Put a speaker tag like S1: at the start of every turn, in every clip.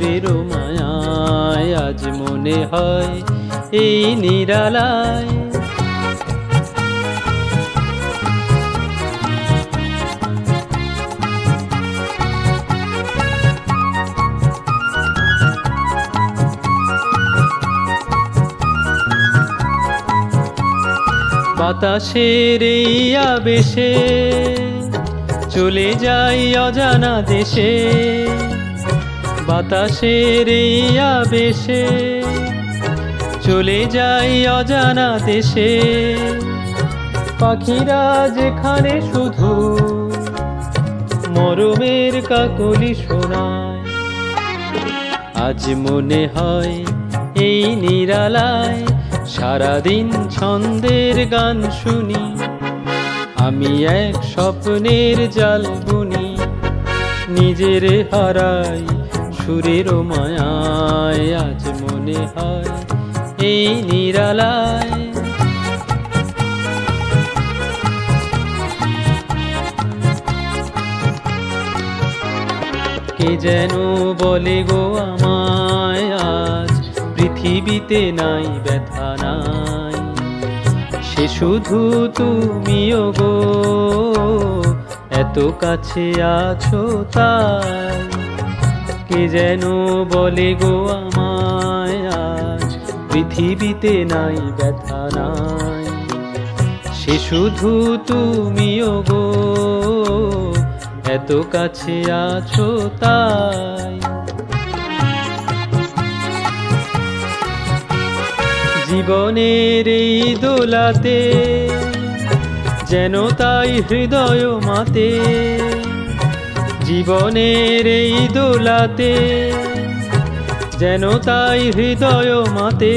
S1: সুরের মায়ায় আজ মনে হয় এই নিরালায়। বাতাসের এই আবেশে চলে যাই অজানা দেশে। বাতাসের আবেশে চলে যাই অজানা দেশে। পাখিরা যেখানে শুধু মরমের কাকলি শোনায়। আজ মনে হয় এই নিরালায় সারাদিন ছন্দের গান শুনি। আমি এক স্বপ্নের জাল বুনি, নিজের হারাই সুরের মায়ায় আজ মনে হয় এই নিরালায়। কে যেন বলে গো আমায়, আজ পৃথিবীতে নাই ব্যথা নাই। সে শুধু তুমিও গো, এত কাছে আছো তাই। কে যেন বলে গো আমায় আজ? পৃথিবীতে নাই ব্যথা নাই। সে শুধু তুমিও গো, এত কাছে আছো তাই। জীবনের এই দোলাতে, যেন তাই হৃদয় মাতে। জীবনের এই দোলাতে, যেন তাই হৃদয় মাতে।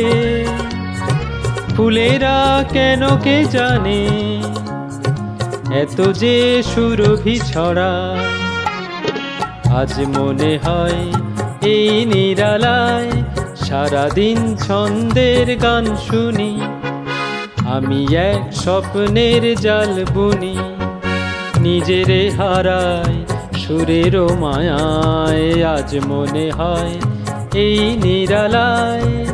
S1: ফুলেরা কেন কে জানে, এত যে সুরভি ছড়া। আজ মনে হয় এই নিরালায় সারাদিন ছন্দের গান শুনি। আমি এক স্বপ্নের জাল বুনি, নিজেরে হারাই সুরের মায়ায় আজ মনে হয় এই নিরালায়